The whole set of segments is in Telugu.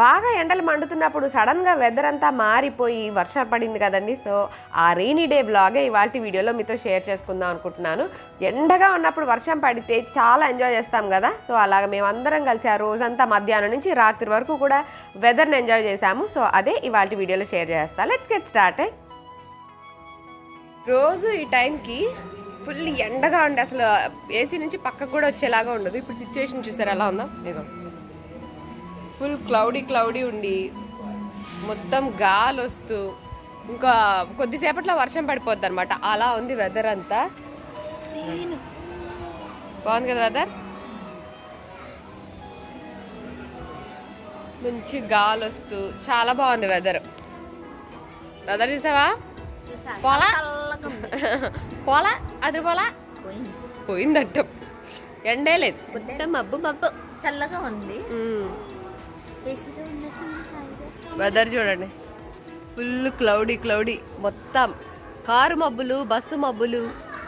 బాగా ఎండలు మండుతున్నప్పుడు సడన్గా వెదర్ అంతా మారిపోయి వర్షం పడింది కదండి. సో ఆ రెయినీ డే వ్లాగే ఇవాళ వీడియోలో మీతో షేర్ చేసుకుందాం అనుకుంటున్నాను. ఎండగా ఉన్నప్పుడు వర్షం పడితే చాలా ఎంజాయ్ చేస్తాం కదా. సో అలాగ మేము అందరం కలిసి ఆ రోజంతా మధ్యాహ్నం నుంచి రాత్రి వరకు కూడా వెదర్ని ఎంజాయ్ చేశాము. సో అదే ఇవాళ వీడియోలో షేర్ చేస్తాను లెట్స్ గెట్ స్టార్ట్ రోజు ఈ టైంకి ఫుల్ ఎండగా ఉండే అసలు ఏసీ నుంచి పక్కకు కూడా వచ్చేలాగా ఉండదు. ఇప్పుడు సిచ్యువేషన్ చూసారు? ఎలా ఉందో? ఇదో ఫుల్ క్లౌడీ క్లౌడీ ఉండి మొత్తం గాలి వస్తూ ఇంకా కొద్దిసేపట్లో వర్షం పడిపోద్ది అనమాట అలా ఉంది వెదర్ అంతా. బాగుంది కదా వెదర్ మంచి గాలి వస్తూ చాలా బాగుంది వెదర్ వెదర్ చూసావా? పోలా? పోలా అది పోలా? పోయిందంట ఎండే లేదు మొత్తం మబ్బు మబ్బు చల్లగా ఉంది. వెదర్ చూడండి. ఫుల్ క్లౌడీ క్లౌడీ మొత్తం కారు మబ్బులు బస్సు మబ్బులు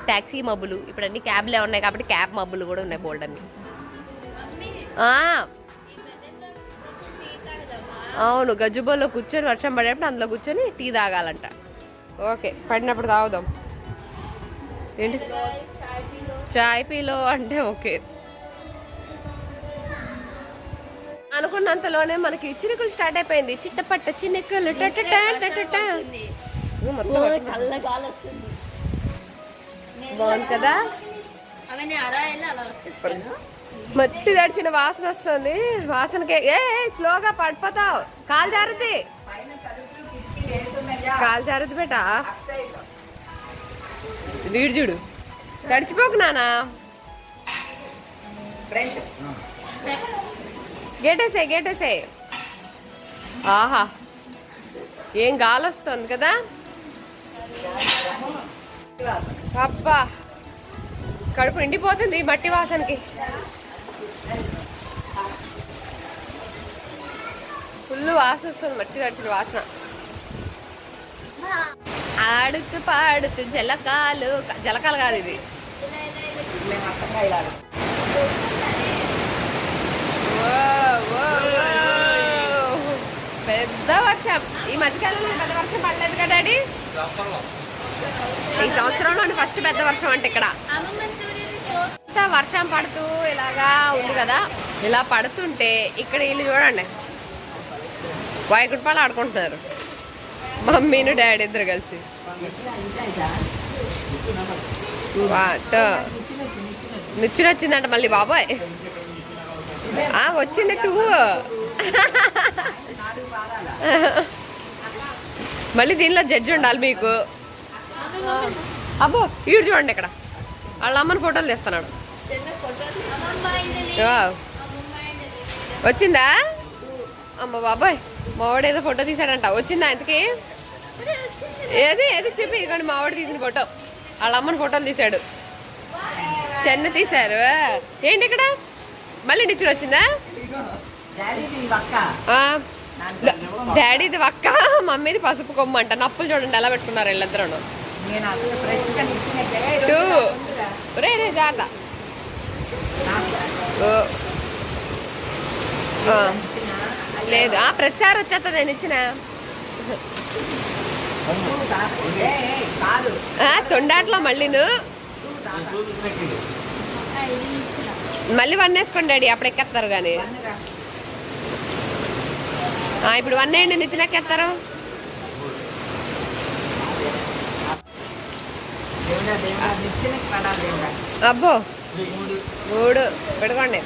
ట్యాక్సీ మబ్బులు. ఇప్పుడు అన్ని క్యాబ్లే ఉన్నాయి కాబట్టి క్యాబ్ మబ్బులు కూడా ఉన్నాయి బోల్డ్ అన్ని. అవును గజ్జుబోల్లో కూర్చొని వర్షం పడేటప్పుడు అందులో కూర్చొని టీ తాగాలంట. ఓకే పడినప్పుడు తాగుదాం. ఏంటి? చాయ్ పీలో అంటే ఓకే అనుకున్నంతలోనే మనకి చినుకులు స్టార్ట్ అయిపోయింది. చిట్టపట్ట చినుకులు మొత్తం బాగుంది కదా? మట్టి తడిచిన వాసన వస్తుంది. వాసనకి ఏ ఏ, స్లోగా పడిపోతావు. కాలు జారుద్ది. కాలు జారుద్ది బేట. వీడు చూడు. తడిచిపోకు నానా. గేటేసే గేటేసే. ఆహా ఏం గాలి వస్తుంది కదా? అబ్బా కడుపు నిండిపోతుంది మట్టి వాసనకి. ఫుల్ వాసన వస్తుంది మట్టి తడిచిన వాసన. ఆడుతూ పాడుతూ జలకాలు జలకాలు కాదు ఇది. ఓ. పెద్ద వర్షం. ఈ మధ్యకాలంలో పెద్ద వర్షం పడలేదు కదా డాడీ? ఈ సంవత్సరంలో ఫస్ట్ పెద్ద వర్షం అంటే ఇక్కడ. వర్షం పడుతూ ఇలాగా ఉంది కదా. ఇలా పడుతుంటే ఇక్కడ వీళ్ళు చూడండి. వైకుంఠపాలు ఆడుకుంటున్నారు. మమ్మీను డాడీ ఇద్దరు కలిసి. వాట? వచ్చిందంట మళ్ళీ బాబాయ్. వచ్చింది టూ మళ్ళీ దీనిలో జడ్జి ఉండాలి మీకు. అబ్బో ఈడు చూడండి ఇక్కడ. వాళ్ళ అమ్మని ఫోటోలు తీస్తున్నాడు. వచ్చిందా? అమ్మ బాబాయ్ మావాడు ఏదో ఫోటో తీసాడంట వచ్చిందా ఇంతకి? ఏది ఏది చెప్పి ఇదిగోండి మావాడు తీసిన ఫోటో వాళ్ళ అమ్మని ఫోటోలు తీశాడు. చెన్న తీశారు. ఏంటి ఇక్కడ? మళ్ళీ నిచ్చుడు వచ్చిందా? ఆ, డాడీది వక్క మమ్మీది పసుపు కొమ్మ అంట. నప్పులు చూడండి ఎలా పెట్టుకున్నారు వీళ్ళిద్దరూ టూ. రే రే జాగ్రత్త. ఆ. లేదు. ఆ ప్రతిసారి వచ్చేస్తా నేను ఇచ్చిన. ఆ, తొండాట్లో మళ్ళీను. మళ్ళీ వన్ వేసుకోండి డాడీ అప్పుడు ఎక్కేస్తారు కానీ ఆ, ఇప్పుడు వన్ వేయండి నేను ఇచ్చినాక ఎత్తారు అబ్బో. మూడు. పెట్టుకోండి.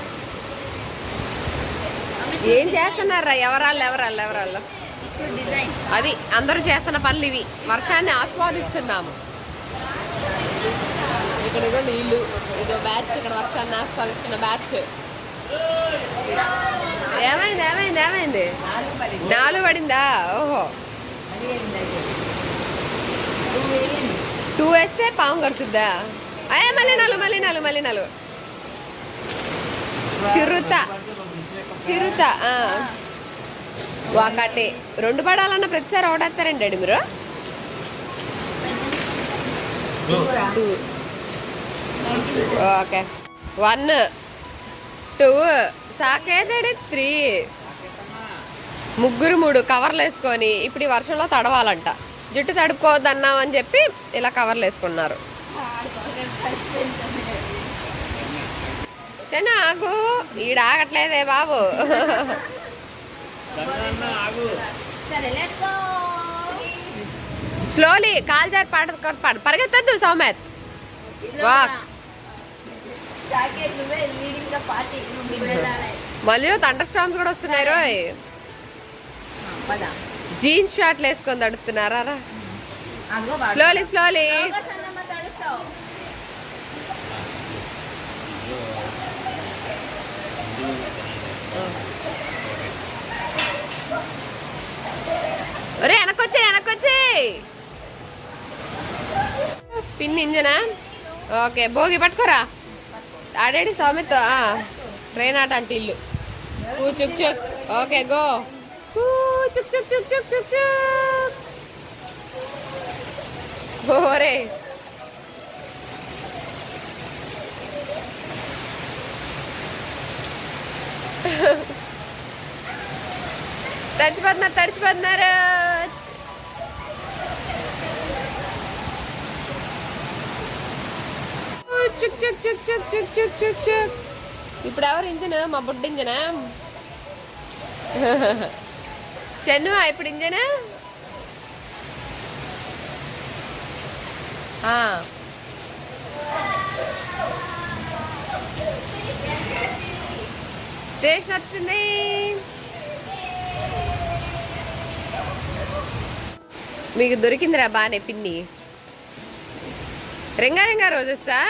ఏం చేస్తున్నారా ఎవరాళ్ళు ఎవరాళ్ళు ఎవరాళ్ళు? అది అందరూ చేస్తున్న పనులు ఇవి. వర్షాన్ని ఆస్వాదిస్తున్నాము. ఇక్కడ ఇవ్వండి ఇల్లు ఇదో బ్యాచ్ ఇక్కడ వర్షాన్ని ఆస్వాదిస్తున్న బ్యాచ్. ఏమైంది ఏమైంది ఏమైంది? నాలుగు పడిందా? ఓహో. టూ వేస్తే పాము కడుతుందా? అయ్యా మళ్ళీ నాలుగు మళ్ళీ నాలుగు మళ్ళీ నాలుగు. చిరుత చిరుత ఆ. ఒకటి. రెండు పడాలన్న ప్రతిసారి ఓడేస్తారండి డాడీ మీరు? టూ ఓకే వన్ టూ సాకేదాడి త్రీ ముగ్గురు మూడు కవర్లు వేసుకొని ఇప్పుడు ఈ వర్షంలో తడవాలంట. జుట్టు తడుపుకోవద్దన్నాం అని చెప్పి ఇలా కవర్లు వేసుకున్నారు. ఆగు. ఈడ ఆగట్లేదే బాబు. స్లోలీ కాల్ జారి పాడు పరిగెత్తద్దు సౌమత్ వాక్ జాకెట్ నువ్వే లీడింగ్ ద పార్టీ నువ్వు వెళ్ళాలి మళ్ళీ తండర్ స్టామ్స్ కూడా వస్తున్నాయి రోయ్. పద. జీన్స్ షార్ట్లు వేసుకొని తడుతున్నారా స్లోలీ స్లోలీ ఒరే వెనకొచ్చే వెనకొచ్చే పిన్ ఇంజనా? ఓకే భోగి పట్టుకోరా. ఆడాడి సౌమిత్ ట్రైన్ ఆట అంటే ఇల్లు. చుక్ చుక్. Okay go. చుక్ చుక్ చుక్ చుక్ చుక్ చుక్. ఓరే తడిచిపోతున్నారు తడిచిపోతున్నారు. చుక్ చుక్ చుక్ చుక్ చుక్ చుక్ చుక్ చుక్. ఇప్పుడు ఎవరు ఇంజన్? మా బుడ్డ ఇంజనా? షన్ను ఇప్పుడు ఇంజనా? స్టేషన్ వచ్చింది. మీకు దొరికిందిరా బాగానే పిన్ని. రెంగా రెంగా రోజెస్సా?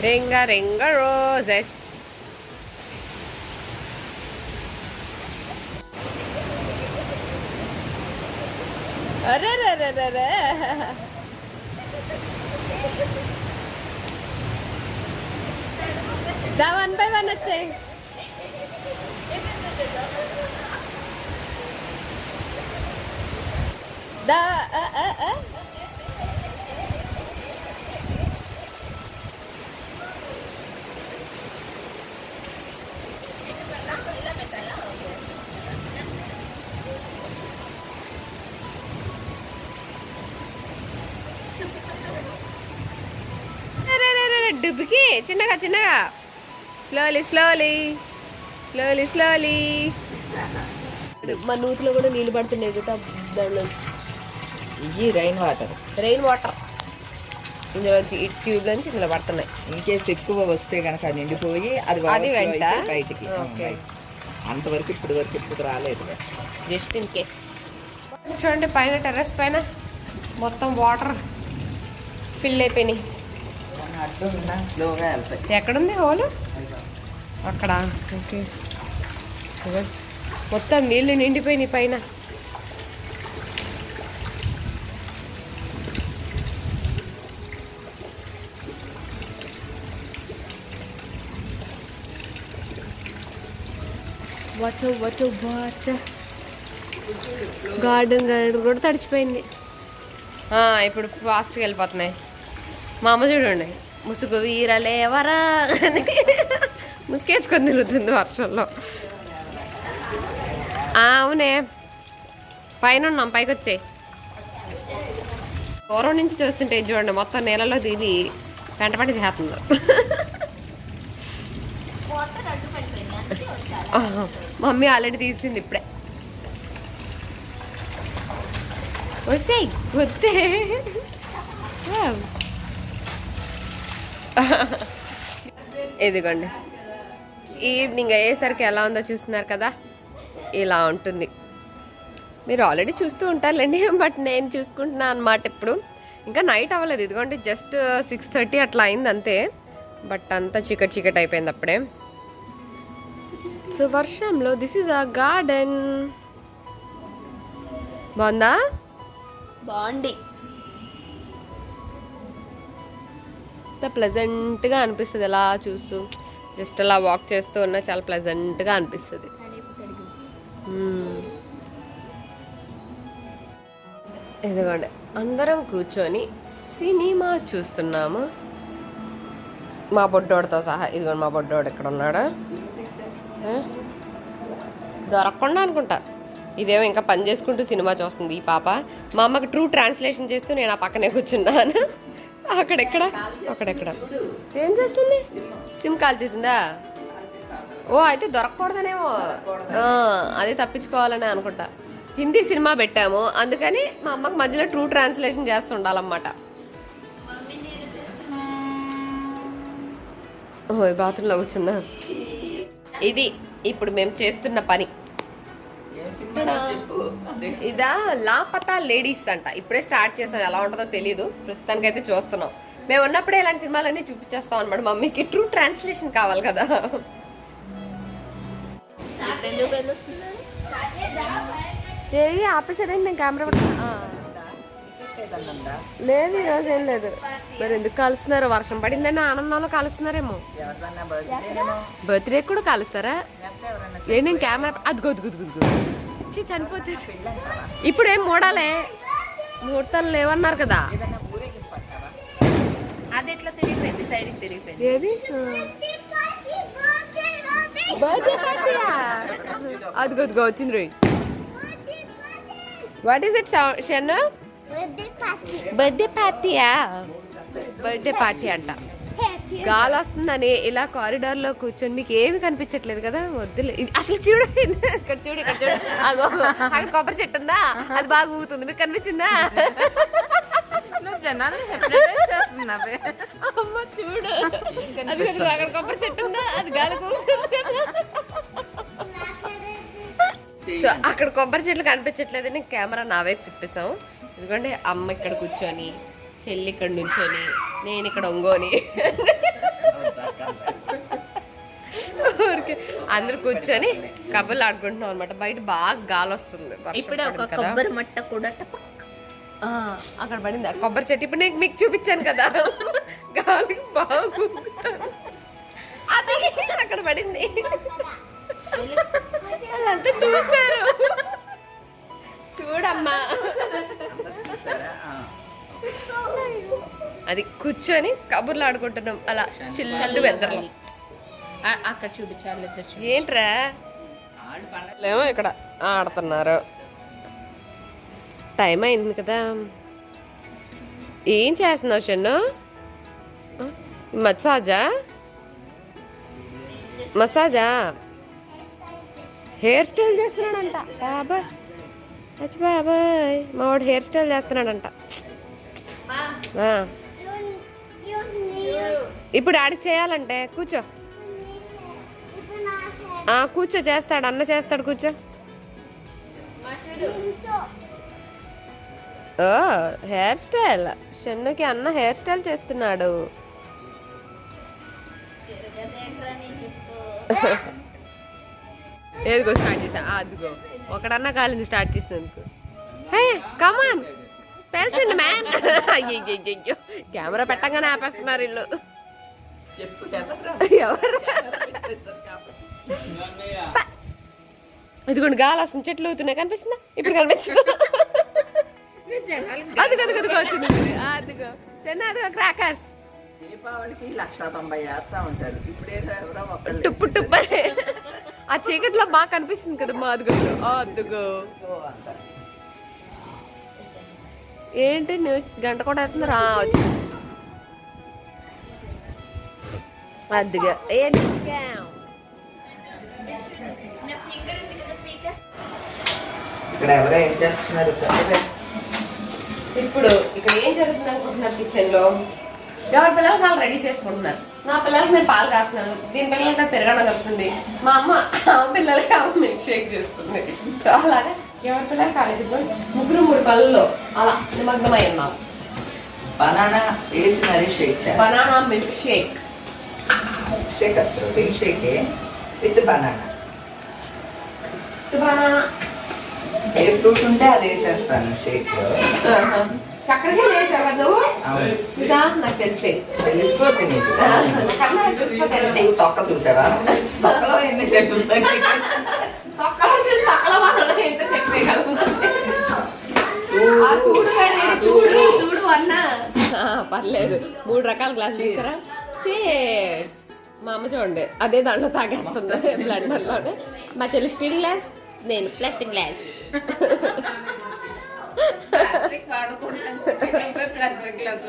Ringa ringa roses. That one by one, it's a da. డుబ్బుకి చిన్నగా చిన్నగా. స్లోలీ స్లోలీ స్లోలీ స్లోలీ మా నూతిలో కూడా నీళ్ళు పడుతున్నాయి కదా దానిలోంచి ఇవి రైన్ వాటర్ రెయిన్ వాటర్ ఇందులోంచి ఈ ట్యూబ్ నుంచి ఇందులో పడుతున్నాయి. ఇన్ కేసు ఎక్కువ వస్తే కనుక నిండిపోయి అది అది వెంట? అయితే బయటికి. అంతవరకు ఇప్పుడు వరకు ఇప్పుడు రాలేదు. జస్ట్ ఇన్ కేస్ చూడండి పైన టెర్రస్ పైన మొత్తం వాటర్ ఫిల్ అయిపోయినాయి అడ్డం ఉన్నా స్లోగా వెళ్తాయి ఎక్కడుంది హోల్? అక్కడ? ఓకే. మొత్తం నీళ్ళు నిండిపోయినాయి పైన. Water water water garden garden కూడా తడిచిపోయింది. ఇప్పుడు ఫాస్ట్గా వెళ్ళిపోతున్నాయి. మా అమ్మ చూడండి. ముసుగు వీరలేవరా అని ముసుకేసుకొని తిరుగుతుంది వర్షంలో. అవునే. పైన ఉన్నాం పైకి వచ్చాయి దూరం నుంచి చూస్తుంటే చూడండి మొత్తం నీళ్ళలో దిగి పెంట పెంట చేస్తుంది. మమ్మీ ఆల్రెడీ తీసింది ఇప్పుడే. వచ్చాయి వద్దే. ఇదిగోండి. ఈవినింగ్ అయ్యేసరికి ఎలా ఉందో చూస్తున్నారు కదా? ఇలా ఉంటుంది. మీరు ఆల్రెడీ చూస్తూ ఉంటారులేండి బట్ నేను చూసుకుంటున్నా అనమాట ఇప్పుడు. ఇంకా నైట్ అవ్వలేదు. ఇదిగోండి జస్ట్ సిక్స్ థర్టీ అట్లా అయింది అంతే. బట్ అంతా చీకటి చీకటి అయిపోయింది అప్పుడే. సో వర్షంలో దిస్ ఇస్ అ గార్డెన్. బాగుందా? బాగుంది. ఎంత ప్లెజెంట్గా అనిపిస్తుంది. ఎలా చూస్తూ జస్ట్ అలా వాక్ చేస్తూ ఉన్నా చాలా ప్లెజెంట్గా అనిపిస్తుంది. మ్మ్. ఇదిగోండి అందరం కూర్చొని సినిమా చూస్తున్నాము. మా బొడ్డోడితో సహా ఇదిగోండి మా బొడ్డోడు ఇక్కడ ఉన్నాడు. దొరకకుండా అనుకుంటా. ఇదేమో ఇంకా పని చేసుకుంటూ సినిమా చూస్తుంది ఈ పాప. మా అమ్మకి ట్రూ ట్రాన్స్లేషన్ చేస్తూ నేను ఆ పక్కనే కూర్చున్నాను. అక్కడెక్కడ? అక్కడెక్కడ? ఏం చేస్తుంది? సిమ్ కాల్ చేసిందా? ఓ అయితే దొరకకూడదనేమో. అది తప్పించుకోవాలని అనుకుంటా. హిందీ సినిమా పెట్టాము. అందుకని మా అమ్మకి మధ్యలో ట్రూ ట్రాన్స్లేషన్ చేస్తుండాలన్నమాట ఓ బాత్రూంలో కూర్చున్నా. ఇది ఇప్పుడు మేము చేస్తున్న పని. ఇదా లాపతా లేడీస్ అంట. ఇప్పుడే స్టార్ట్ చేసాం ఎలా ఉంటుందో తెలియదు ప్రస్తుతానికైతే చూస్తున్నాం. మేము ఉన్నప్పుడే ఇలాంటి సినిమాలన్నీ చూపించేస్తాం అనమాట మమ్మీకి. ట్రూ ట్రాన్స్లేషన్ కావాలి కదా. ఏది ఆపేసారండి నేను కెమెరా లేదు ఈరోజు ఏం లేదు. మరి ఎందుకు కలుస్తున్నారు? వర్షం పడిందని ఆనందంలో కలుస్తున్నారేమో. బర్త్డే కూడా కలుస్తారా? ఏంటి నేను కెమెరా అది గొద్దు గొద్దు గొద్దు ఛీ, చనిపోతే ఇప్పుడు ఏం మూడాలే. ముహూర్తాలు లేవన్నారు కదా. ఏదన్నా ఊరేగింపు అంటావా అది ఎట్లా తిరిగిపోయింది? సైడ్కి తిరిగిపోయింది. ఏది? బర్త్డే పార్టీయా అది గొద్దుగా వచ్చింది రోయ్. What is it Shannu birthday పార్టీయా బర్త్డే పార్టీ అంట. గాలి వస్తుందని ఇలా కారిడార్లో కూర్చొని మీకు ఏమి కనిపించట్లేదు కదా? వద్దులే. అసలు చూడు ఇక్కడ చూడు ఇక్కడ చూడు. అగో, అక్కడ కొబ్బరి చెట్టు ఉందా? అది బాగా ఊగుతుంది. మీకు కనిపించిందా? అమ్మ చూడు. అది అక్కడ కొబ్బరి చెట్టు ఉందా? అది గాలి. సో అక్కడ కొబ్బరి చెట్లు కనిపించట్లేదని కెమెరా నా వైపు తిప్పేసాం ఎందుకంటే అమ్మ ఇక్కడ కూర్చొని చెల్లి ఇక్కడ నుంచొని నేను ఇక్కడ ఒంగోని. ఊరికే అందరు కూర్చొని కబుర్లు ఆడుకుంటున్నాం అనమాట బయట బాగా గాలి వస్తుంది ఇప్పుడే ఒక. కొబ్బరి మట్ట కూడా టపక్. ఆ, అక్కడ పడింది. ఆ కొబ్బరి చెట్టు. ఇప్పుడు నేను మీకు చూపించాను కదా. గాలికి బాగా ఊగుతుంది. అది అక్కడ పడింది. అదంతా చూసారు చూడమ్మా. అందరు చూసారా? ఆ. అది కూర్చొని కబుర్లు ఆడుకుంటున్నాం. అలా చిల్లు వెదర్లో. ఆ- అక్కడ చూపించాలి ఇద్దరు ఏంట్రా? ఏమో ఇక్కడ ఆడుతున్నారు. టైం అయింది కదా. ఏం చేస్తున్నావు షన్ను? మసాజా? మసాజా? హెయిర్ స్టైల్ చేస్తున్నాడంట. బాబాయ్ అచ్చి బాబాయ్. మా వాడు హెయిర్ స్టైల్ చేస్తున్నాడంట. ఇప్పుడు ఆడికి చేయాలంటే కూర్చో. కూర్చో చేస్తాడు అన్న చేస్తాడు కూర్చో. ఓ హెయిర్ స్టైల్. షన్నుకి అన్న హెయిర్ స్టైల్ చేస్తున్నాడు. ఏదిగో స్టార్ట్ చేసా? అదిగో. ఒకడన్నా కాలింది స్టార్ట్ చేసినందుకు. హే కమాన్ పేల్చండి మ్యాన్ అయ్యో కెమెరా పెట్టంగానే ఆపేస్తున్నారు ఇల్లు. ఎవరు? ఇదిగోండి గాలి వస్తుంది చెట్లు అవుతున్నాయి కనిపిస్తుందా? ఇప్పుడు కనిపిస్తుందా? అదిగో అదిగో అదిగో వచ్చింది. వచ్చింది. ఆ, అదిగో. చిన్న అదిగో క్రాకర్స్ దీపావళికి లక్ష తొంభై వేస్తా ఉంటారు. ఇప్పుడు ఏదో ఎవరో ఒకళ్ళు టుప్పు టుప్పు. అని. ఆ చీకట్లో బాగా కనిపిస్తుంది కదా మా అదిగో. అదిగో. ఏంటి న్యూస్ గంట కూడా వేస్తుంది రా వచ్చింది అదిగో. ఏంటి ఇక్కడ ఎవరో ఏం చేస్తున్నారు? చెప్పే ఇప్పుడు ఇక్కడ ఏం జరుగుతుంది అనుకుంటున్నారు కిచెన్లో? ఎవరి పిల్లలకి వాళ్ళు రెడీ చేసుకుంటున్నారు. నా పిల్లలకి నేను పాలు కాస్తున్నాను. దీని పిల్లలకి నాకు తిరగడం కలుగుతుంది మా అమ్మ ఆ పిల్లలకి ఆమె మిల్క్ షేక్ చేస్తుంది. సో అలాగా. ఎవరి పిల్లలకి కాలేదు ముగ్గురు మూడు పళ్ళలో అలా నిమగ్నమై ఉన్నాం. బనానా వేసి మరీ shake banana milk shake. Shake protein షేకే with banana. Banana. ఏ ఫ్రూట్ ఉంటే అది వేసేస్తాను షేక్. చక్కగా వేసావు కదా. చూసా? నాకు తెలిసి. తెలిసిపోతుంది తొక్క చూసావా? తొక్కలో ఎన్ని తొక్కలో చూసి తొక్కల వాళ్ళు ఏంటో? పర్లేదు. మూడు రకాల గ్లాసులు తీసారా చేర్స్ మా అమ్మ చూడండి అదే దాంట్లో తాగేస్తుంది బ్లెండర్లోనే మా చెల్లి స్టీల్ గ్లాస్ నేను ప్లాస్టిక్ గ్లాస్ ప్లాస్టిక్ గ్లాస్.